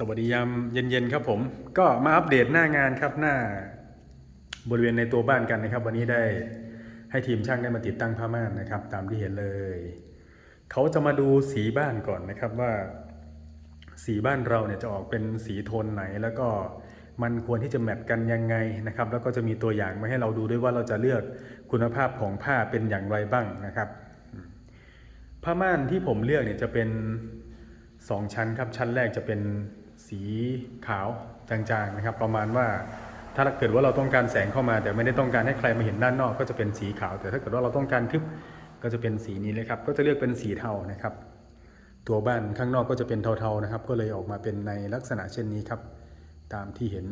สวัสดียามเย็นๆครับผม ก็มาอัปเดตหน้างานครับหน้าบริเวณในตัวบ้านกันนะครับ วันนี้ได้ให้ทีมช่างได้มาติดตั้งผ้าม่านนะครับ ตามที่เห็นเลย เขาจะมาดูสีบ้านก่อนนะครับว่า สีบ้านเราเนี่ยจะออกเป็นสีโทนไหน แล้วก็มันควรที่จะแมทกันยังไงนะครับ แล้วก็จะมีตัวอย่างมาให้เราดูด้วยว่าเราจะเลือกคุณภาพของผ้าเป็นอย่างไรบ้างนะครับผ้าม่านที่ผมเลือกเนี่ยจะเป็น 2 ชั้นครับชั้นแรกจะเป็น สีขาวจางๆนะครับ ประมาณว่าถ้าเกิดว่าเราต้องการแสงเข้ามา แต่ไม่ได้ต้องการให้ใครมาเห็นด้านนอก ก็จะเป็นสีขาว แต่ถ้าเกิดว่าเราต้องการทึบก็จะเป็นสีนี้เลยครับ ก็จะเลือกเป็นสีเทานะครับ ตัวบ้านข้างนอกก็จะเป็นเทาๆนะครับ ก็เลยออกมาเป็นในลักษณะเช่นนี้ครับ ตามที่เห็น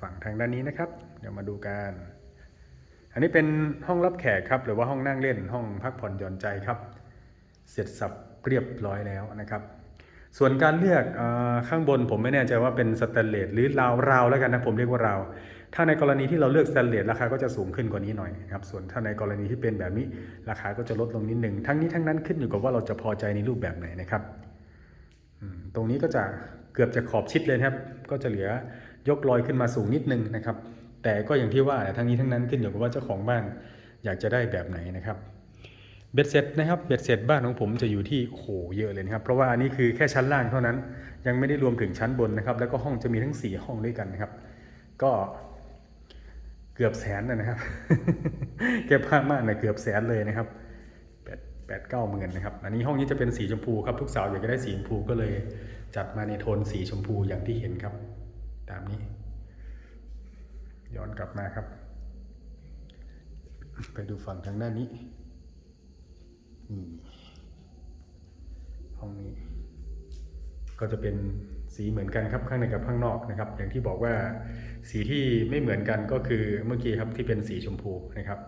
ฝั่งทางด้านนี้นะครับ เดี๋ยวมาดูกันอันนี้เป็นห้องรับแขกครับหรือว่าห้องนั่งเล่นห้องพักผ่อนหย่อนใจครับ เสร็จสับเรียบร้อยแล้วนะครับ ส่วนการเลือกข้างบนผมไม่แน่ใจว่าเป็นสแตนเลสหรือราวราวแล้วกันนะผมเรียกว่าราวถ้าในกรณีที่เราเลือกสแตนเลสราคาก็จะสูงขึ้นกว่านี้หน่อยนะครับส่วนถ้าในกรณีที่เป็นแบบนี้ราคาก็จะลดลงนิดหนึ่งทั้งนี้ทั้งนั้นขึ้นอยู่กับว่าเราจะพอใจในรูปแบบไหนนะครับตรงนี้ก็จะเกือบจะขอบชิดเลยครับ ก็จะเหลือยกลอยขึ้นมาสูงนิดนึงนะครับ แต่ก็อย่างที่ว่าทั้งนี้ทั้งนั้นขึ้นอยู่กับว่าเจ้าของบ้านอยากจะได้แบบไหนนะครับ เบ็ดเสร็จนะครับเบ็ดเสร็จบ้านของผมจะอยู่ที่โอ้โหเยอะเลยนะครับ เพราะว่าอันนี้คือแค่ชั้นล่างเท่านั้น ยังไม่ได้รวมถึงชั้นบนนะครับ แล้วก็ห้องจะมีทั้ง 4 ห้องด้วยกันนะครับ ก็เกือบแสนนะนะครับเก็บผ้ามากนะเกือบแสนเลยนะครับแปดแปดเก้าหมื่นนะครับ อันนี้ห้องนี้จะเป็นสีชมพูครับทุกสาวอยากจะได้สีชมพูก็เลยจัดมาในโทนสีชมพูอย่างที่เห็นครับ ตามนี้ ย้อนกลับมาครับ ไปดูฝั่งทางด้านนี้ห้องนี้ ก็จะเป็นสีเหมือนกันครับข้างในกับข้างนอกนะครับ อย่างที่บอกว่าสีที่ไม่เหมือนกันก็คือเมื่อกี้ครับที่เป็นสีชมพูนะครับ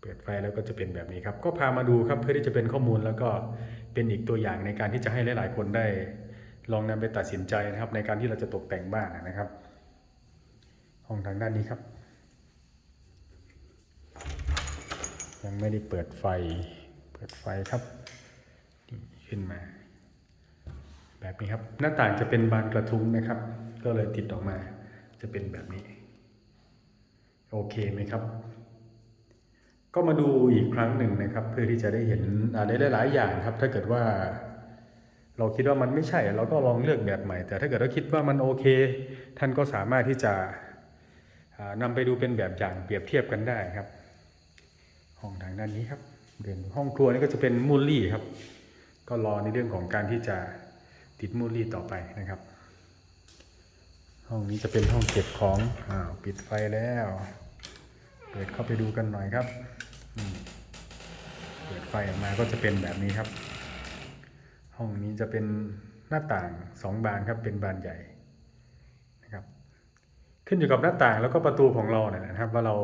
เปิดไฟแล้วก็จะเป็นแบบนี้ครับ ก็พามาดูครับเพื่อที่จะเป็นข้อมูลแล้วก็เป็นอีกตัวอย่างในการที่จะให้หลาย ๆ คนได้ ลองนำไปตัดสินใจนะครับ ในการที่เราจะตกแต่งบ้านนะครับ ห้องทางด้านนี้ครับ ยังไม่ได้เปิดไฟ เปิดไฟครับ ขึ้นมา แบบนี้ครับหน้าต่างจะเป็นบานกระทุ้งนะครับ ก็เลยติดออกมาจะเป็นแบบนี้ โอเคไหมครับ ก็มาดูอีกครั้งหนึ่งนะครับ เพื่อที่จะได้เห็นอะไรหลาย ๆ อย่างครับ ถ้าเกิดว่า เราคิดว่ามันไม่ใช่ เราก็ลองเลือกแบบใหม่ แต่ถ้าเกิดเราคิดว่ามันโอเค ท่านก็สามารถที่จะอ่านำไปดูเป็นแบบอย่างเปรียบเทียบกันได้ครับ ห้องทางด้านนี้ครับเดินห้องครัวนี่ก็จะเป็นมูลลี่ครับ ก็รอในเรื่องของการที่จะติดมูลลี่ต่อไปนะครับ ห้องนี้จะเป็นห้องเก็บของอ้าวปิดไฟแล้ว เปิดเข้าไปดูกันหน่อยครับเปิดไฟออกมาก็จะเป็นแบบนี้ครับ ห้องนี้จะเป็นหน้าต่างสองบานครับเป็นบานใหญ่นะครับ ขึ้นอยู่กับหน้าต่างแล้วก็ประตูของเราเนี่ยนะครับ ว่าเรา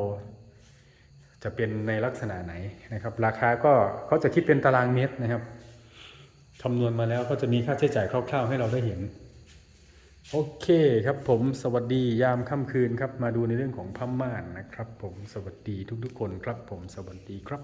จะเป็นในลักษณะไหนนะครับ ราคาก็เขาจะคิดเป็นตารางเมตรนะครับ คำนวณมาแล้วก็จะมีค่าใช้จ่ายคร่าวๆ ให้เราได้เห็น โอเคครับผมสวัสดียามค่ำคืนครับ มาดูในเรื่องของผ้าม่านนะครับ ผมสวัสดีทุกๆคนครับ ผมสวัสดีครับ